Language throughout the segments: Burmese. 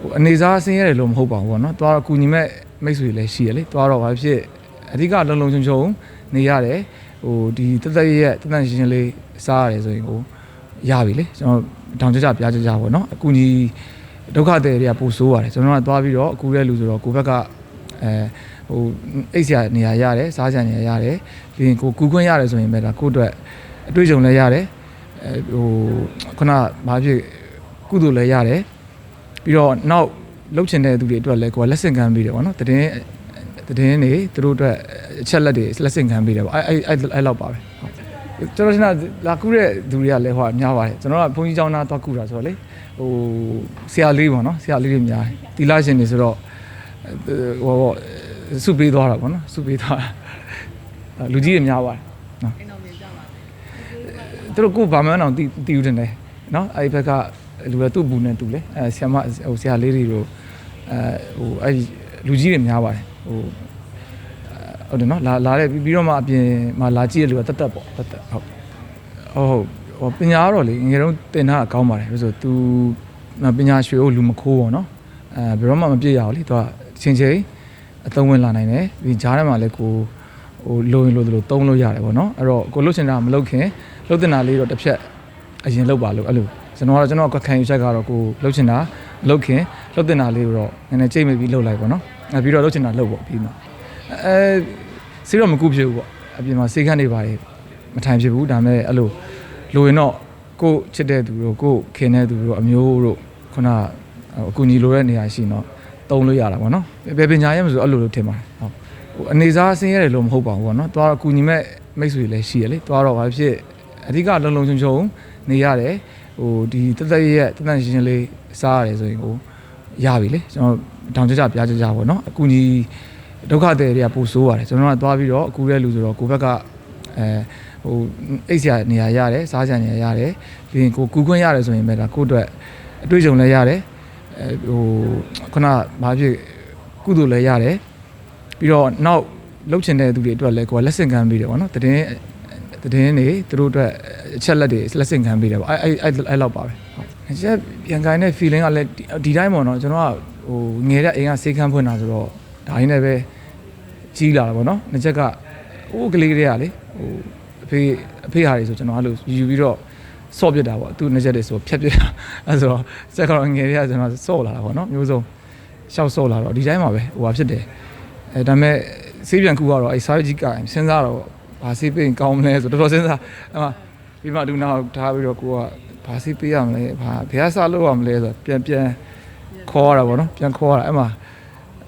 ဟိုအနေစားဆင်းရဲတယ်လို့မဟုတ်ပါဘူးပေါ့နော်သွားတော့ကုညီမဲ့မိတ်ဆွေလည်းရှိရလေသွားတော့ဘာဖြစ်အဓိကလုံလုံချုံချုံနေရတယ်ဟိုဒီတက်တက်ရဲ့တက်တက်ရှင်းရှင်းလေးစားရတယ်ဆိုရင်ဟိုရပြီလေကျွန်တော်တောင်ကြကြပြားကြကြပေါ့နော်အကူညီဒုက္ခတွေတွေကပိုဆိုးရတယ်ကျွန်တော်ကသွားပြီးတော့အကူရဲလူဆိုတော့ကိုဘက်ကအဲဟိုအိတ်ဆရာနေရာရတယ်စားဆရာနေရာရတယ်ပြီးရင်ကိုကူခွင့်ရတယ်ဆိုရင်ပဲဒါကိုယ့်အတွက်အတွေ့အကြုံလည်းရတယ်အဲဟိုခုနဘာဖြစ်ကုသိုလ်လည်းရတယ် ပြီးတော့နောက်လှုပ်ချင်တဲ့သူတွေအတွက်လည်းကိုယ်လက်ဆင့်ကမ်းပေးတယ်ပေါ့နော်တည်င်းတည်င်းနေသူတို့အတွက်အချက်လက်တွေလက်ဆင့်ကမ်းပေးတယ်ပေါ့အဲအဲအဲအဲလောက်ပါပဲဟုတ်ကျွန်တော်ရှင်းတာလာကူတဲ့သူတွေကလည်းဟိုများပါတယ်ကျွန်တော်ကဘုန်းကြီးကျောင်းသားသွားကူတာဆိုတော့လေဟိုဆရာလေးပေါ့နော်ဆရာလေးတွေများတယ်တီလာရှင်တွေဆိုတော့ဟိုပေါ့စုပေးသွားတာပေါ့နော်စုပေးသွားတာလူကြီးတွေများပါတယ်နော်အိမ်တော်မြင်ကြပါလေသူတို့ကိုဘာမှန်းအောင်တီတီယူတင်တယ်နော်အဲ့ဒီဘက်က လူကသူ့ဘူးနဲ့တူလေအဲဆရာမဟိုဆရာလေးတွေတို့အဲဟိုအဲ့ဒီလူကြီးတွေများပါတယ်ဟိုအဲဟုတ်တယ်နော်လာလာတဲ့ပြီးတော့မှအပြင်မှာလာကြည့်တဲ့လူကတက်တက်ပေါ့တက်တက်ဟုတ်ဟုတ်ဟိုပညာကတော့လေငယ်တုန်းတင်တာအကောင်းပါတယ်ပြီးဆိုသူပညာရွှေကိုလူမခိုးပေါ့နော်အဲဘယ်တော့မှမပြည့်ရအောင်လေသူကချင်းချင်းအသုံးဝင်လာနိုင်တယ်ပြီးဂျားထဲမှာလည်းကိုဟိုလိုရင်လိုသလိုသုံးလို့ရတယ်ပေါ့နော်အဲ့တော့ကိုလှုပ်ချင်တာမလှုပ်ခင်လှုပ်တင်တာလေးတော့တစ်ဖြတ်အရင်လှုပ်ပါလို့အဲ့လို ကျွန်တော်ကတော့ကျွန်တော်ကခံယူချက်ကတော့ကိုလှုပ်ချင်တာလှုပ်ခင်လှုပ်တင်တာလေးကိုတော့နည်းနည်းကြိတ်မိပြီးလှုပ်လိုက်ပေါ့နော်အဲပြီးတော့လှုပ်ချင်တာလှုပ်ပေါ့ပြီးမှအဲစီတော့မကူဖြစ်ဘူးပေါ့အပြင်မှာစေခန်းနေပါတယ်မထိုင်ဖြစ်ဘူးဒါပေမဲ့အဲ့လိုလိုရင်တော့ကိုချစ်တဲ့သူတို့ကိုခင်တဲ့သူတို့အမျိုးတို့ခုနအကူညီလိုတဲ့နေရာရှိတော့တုံးလို့ရတာပေါ့နော်ဘယ်ပညာရဲမဆိုအဲ့လိုလိုထင်ပါတယ်ဟုတ်ဟိုအနေစားဆင်းရဲတယ်လို့မဟုတ်ပါဘူးပေါ့နော်သွားအကူညီမဲ့မိတ်ဆွေလည်းရှိရလေသွားတော့ဘာဖြစ်အဓိကလုံလုံချုံချုံနေရတယ် ဟိုဒီတက်တက်ရဲ့တက်တက်ရှင်းရှင်းလေးစားရတယ်ဆိုရင်ဟိုရပြီလေကျွန်တော်တောင်ကြကြပြားကြကြပေါ့နော်အကူညီဒုက္ခတွေတွေကပိုဆိုးရတယ်ကျွန်တော်ကသွားပြီးတော့အကူရဲလူဆိုတော့ကိုဘက်ကအဲဟိုအိတ်ဆရာနေရာရတယ်စားဆရာနေရာရတယ်ပြီးရင်ကိုကူခွင့်ရတယ်ဆိုရင်ပဲဒါကိုယ့်အတွက်အတွေ့အကြုံလည်းရတယ်အဲဟိုခုနဘာဖြစ်ကုသိုလ်လည်းရတယ်ပြီးတော့နောက်လှုပ်ချင်တဲ့သူတွေအတွက်လည်းကိုယ်လက်ဆင့်ကမ်းပေးတယ်ပေါ့နော်တည်င်း တည်င်းနေသူတို့အတွက်အချက်လက်တွေလက်ဆင့်ကမ်းပေးတယ်ပေါ့အဲအဲအဲလောက်ပါပဲဟုတ်ချက်ပြန်ကိုင်းတဲ့ feeling ကလည်းဒီတိုင်းပေါ့နော်ကျွန်တော်ကဟိုငယ်တဲ့အိမ်ကစေးခန်းဖွင့်တာဆိုတော့ဒါရင်းနဲ့ပဲကြီးလာတာပေါ့နော်နှစ်ချက်ကဟိုးကလေးတွေကလေဟိုအဖေအဖေဟာတွေဆိုကျွန်တော်အဲ့လိုယူပြီးတော့ဆော့ပြစ်တာပေါ့သူနှစ်ချက်တွေဆိုဖြတ်ပြစ်တာအဲဆိုတော့စက်ကတော့ငယ်တွေကကျွန်တော်ဆော့လာတာပေါ့နော်မျိုးစုံရှောက်ဆော့လာတော့ဒီတိုင်းမှာပဲဟိုဟာဖြစ်တယ်အဲဒါပေမဲ့ဆေးပြန်ကူကတော့အဲစားကြီးကစဉ်းစားတော့ ဘာဆေးပေးရင်ကောင်းမလဲဆိုတော့တော်တော်စဉ်းစားအဲမှာပြီးမှလူနောက်ထားပြီးတော့ကိုကဘာဆေးပေးရမလဲဘာဘယ်ဟာစားလို့ရမလဲဆိုတော့ပြန်ပြန်ခေါ်ရတာပေါ့နော်ပြန်ခေါ်ရတာအဲ့မှာ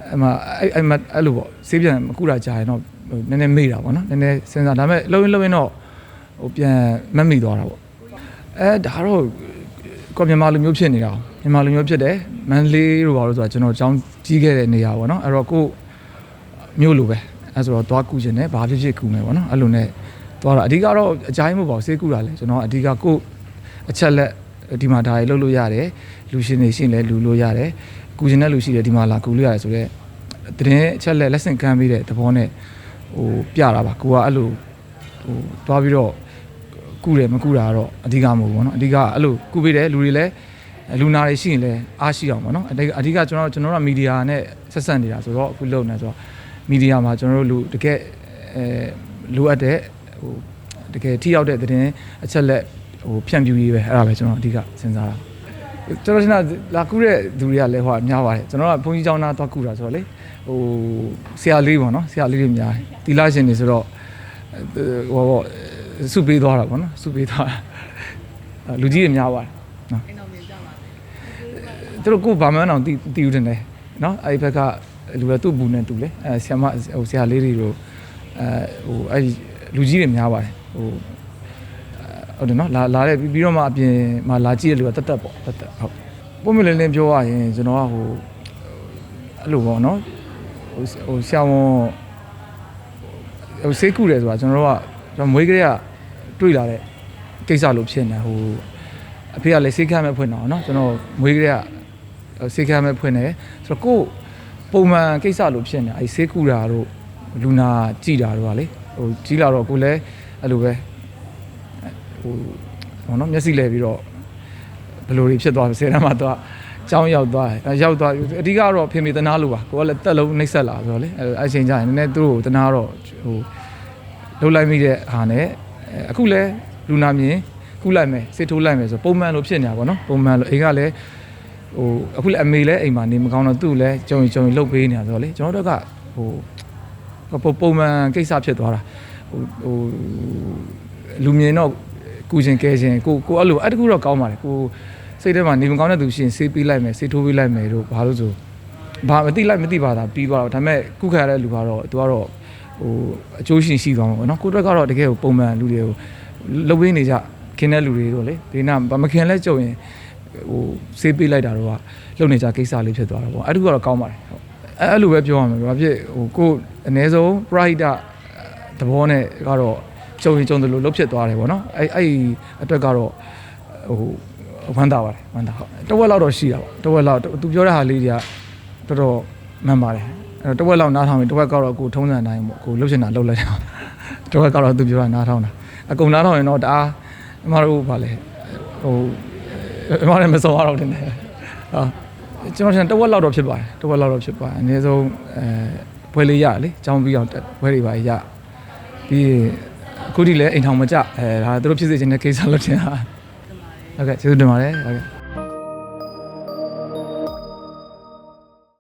အဲ့မှာအဲ့အဲ့မှာအဲ့လိုပေါ့ဆေးပြန်မကူတာကြာရင်တော့ဟိုနည်းနည်းမေ့တာပေါ့နော်နည်းနည်းစဉ်းစားဒါပေမဲ့လှုပ်ရင်လှုပ်ရင်တော့ဟိုပြန်မက်မိသွားတာပေါ့အဲဒါတော့ကိုမြန်မာလူမျိုးဖြစ်နေတာမြန်မာလူမျိုးဖြစ်တယ်မန္တလေးတို့ဘာလို့ဆိုတော့ကျွန်တော်အကြောင်းကြီးခဲ့တဲ့နေရာပေါ့နော်အဲ့တော့ကိုမျိုးလိုပဲ အဲဆိုတော့သွားကူခြင်းနဲ့ဘာဖြစ်ဖြစ်ကူမယ်ပေါ့နော်အဲ့လိုနဲ့သွားတာအဓိကတော့အကြိုင်းမဟုတ်ပါဘူးဆေးကူတာလေကျွန်တော်အဓိကကိုအချက်လက်ဒီမှာဒါတွေလုပ်လို့ရတယ်လူရှင်တွေရှိရင်လည်းလူလို့ရတယ်ကူခြင်းတဲ့လူရှိတယ်ဒီမှာလာကူလို့ရတယ်ဆိုတော့တရင်အချက်လက်လက်ဆင့်ကမ်းပေးတဲ့သဘောနဲ့ဟိုပြတာပါကိုကအဲ့လိုဟိုသွားပြီးတော့ကူတယ်မကူတာကတော့အဓိကမဟုတ်ဘူးပေါ့နော်အဓိကအဲ့လိုကူပေးတယ်လူတွေလည်းလူနာတွေရှိရင်လည်းအားရှိအောင်ပေါ့နော်အဓိကအဓိကကျွန်တော်ကျွန်တော်တို့မီဒီယာနဲ့ဆက်ဆက်နေတာဆိုတော့အခုလုပ်နေဆိုတော့ မီဒီယာမှာကျွန်တော်တို့လူတကယ်အဲလိုအပ်တဲ့ဟိုတကယ်ထိရောက်တဲ့သတင်းအချက်လက်ဟိုဖြန့်ဖြူးရေးပဲအဲ့ဒါပဲကျွန်တော်အဓိကစဉ်းစားတာကျွန်တော်ရှင်းတာလာကူတဲ့သူတွေကလည်းဟိုများပါတယ်ကျွန်တော်ကဘုန်းကြီးကျောင်းသားသွားကူတာဆိုတော့လေဟိုဆရာလေးပေါ့နော်ဆရာလေးတွေများတယ်တီလာရှင်တွေဆိုတော့ဟိုပေါ့စုပေးသွားတာပေါ့နော်စုပေးသွားတာလူကြီးတွေများပါတယ်နော်အိမ်တော်မြင်ကြပါလေသူတို့ကိုဘာမှန်းအောင်တီတီယူတင်တယ်နော်အဲ့ဒီဘက်က လူလည်းသူ့ဘူးနဲ့တူလေအဲဆရာမဟိုဆရာလေးတွေတို့အဲဟိုအဲ့ဒီလူကြီးတွေများပါတယ်ဟိုဟုတ်တယ်နော်လာလာတဲ့ပြီးတော့မှအပြင်မှာလာကြည့်တဲ့လူကတက်တက်ပေါ့တက်တက်ဟုတ်ပုံမှန်လေးလေးပြောရရင်ကျွန်တော်ကဟိုအဲ့လိုပေါ့နော်ဟိုဟိုဆရာဝန်ဟိုစိတ်ကူတယ်ဆိုတာကျွန်တော်ကကျွန်တော်မွေးကလေးကတွေ့လာတဲ့ကိစ္စလိုဖြစ်နေဟိုအဖေကလည်းစိတ်ခမ်းမဲ့ဖွင့်တော့နော်ကျွန်တော်မွေးကလေးကစိတ်ခမ်းမဲ့ဖွင့်တယ်ဆိုတော့ကို့ ပုံမှန်ကိစ္စလို့ဖြစ်နေအဲစေးကူတာတို့လူနာကြည်တာတို့ကလေဟိုကြီးလာတော့ကိုလည်းအဲ့လိုပဲဟိုဘောနော်မျက်စိလဲပြီးတော့ဘယ်လိုတွေဖြစ်သွားလဲဆယ်တန်းမှာတော့ကျောင်းရောက်သွားတယ်အဲရောက်သွားအဓိကတော့ဖေမေတနာလို့ပါကိုကလည်းတက်လုံးနှိပ်ဆက်လာဆိုတော့လေအဲအချိန်ကျရင်နည်းနည်းသူတို့ကိုတနာတော့ဟိုလှုပ်လိုက်မိတဲ့ဟာနဲ့အဲအခုလဲလူနာမြင်ကုလိုက်မယ်စစ်ထိုးလိုက်မယ်ဆိုပုံမှန်လိုဖြစ်နေတာပေါ့နော်ပုံမှန်လိုအိမ်ကလည်း ဟိုအခုလည်းအမေလည်းအိမ်မှာနေမကောင်းတော့သူ့လည်းကြုံကြုံလှုပ်ပေးနေတာဆိုတော့လေကျွန်တော်တို့ကဟိုပုံပုံမှန်ကိစ္စဖြစ်သွားတာဟိုဟိုလူမြင်တော့ကုချင်းကဲချင်းကိုကိုအဲ့လိုအဲ့တကူတော့ကောင်းပါတယ်ကိုစိတ်ထဲမှာနေမကောင်းတဲ့သူရှိရင်ဆေးပေးလိုက်မယ်ဆေးထိုးပေးလိုက်မယ်တို့ဘာလို့ဆိုဘာမသိလိုက်မသိပါတာပြီးသွားတော့ဒါပေမဲ့ကုခရတဲ့လူကတော့သူကတော့ဟိုအကျိုးရှင်ရှိသွားမှာပေါ့နော်ကိုအတွက်ကတော့တကယ်ကိုပုံမှန်လူတွေကိုလှုပ်ပေးနေကြခင်းတဲ့လူတွေတို့လေဒီနာမခင်လဲကြုံရင် ဟိုဆေးပေးလိုက်တာတော့ကလှုပ်နေကြကိစ္စလေးဖြစ်သွားတာပေါ့အဲ့တကူကတော့ကောင်းပါတယ်ဟုတ်အဲ့အဲ့လိုပဲပြောရမယ်ဘာဖြစ်ဟိုကိုအ ਨੇ ဆုံး pride သဘောနဲ့ကတော့ကြုံရင်ကြုံတယ်လို့လုတ်ဖြစ်သွားတယ်ဗောနော်အဲ့အဲ့ဒီအတွက်ကတော့ဟိုဝမ်းသာပါတယ်ဝမ်းသာဟုတ်တဝက်လောက်တော့ရှိတာပေါ့တဝက်လောက်သူပြောတဲ့ဟာလေးတွေကတော်တော်မှန်ပါတယ်အဲ့တော့တဝက်လောက်နားထောင်ပြီးတဝက်ကတော့ကိုထုံးစံတိုင်းပေါ့ကိုလုတ်ချင်တာလုတ်လိုက်တာတဝက်ကတော့သူပြောတာနားထောင်တာအကုန်နားထောင်ရင်တော့တအားအမတို့ဗာလဲဟို အမလည်းမစောရတော့တင်တယ်ဟာကျွန်တော်ထင်တဝက်လောက်တော့ဖြစ်ပါတယ်တဝက်လောက်တော့ဖြစ်ပါတယ်အနည်းဆုံးအဲဘွဲလေးရလေចောင်းပြီးအောင်တက်ဘွဲတွေပါရပြီးရင်အခုဒီလည်းအိမ်ထောင်မကြအဲဒါသူတို့ဖြစ်စေချင်တဲ့ကိစ္စလို့ထင်တာဟုတ်ကဲ့ကျေးဇူးတင်ပါတယ်ဟုတ်ကဲ့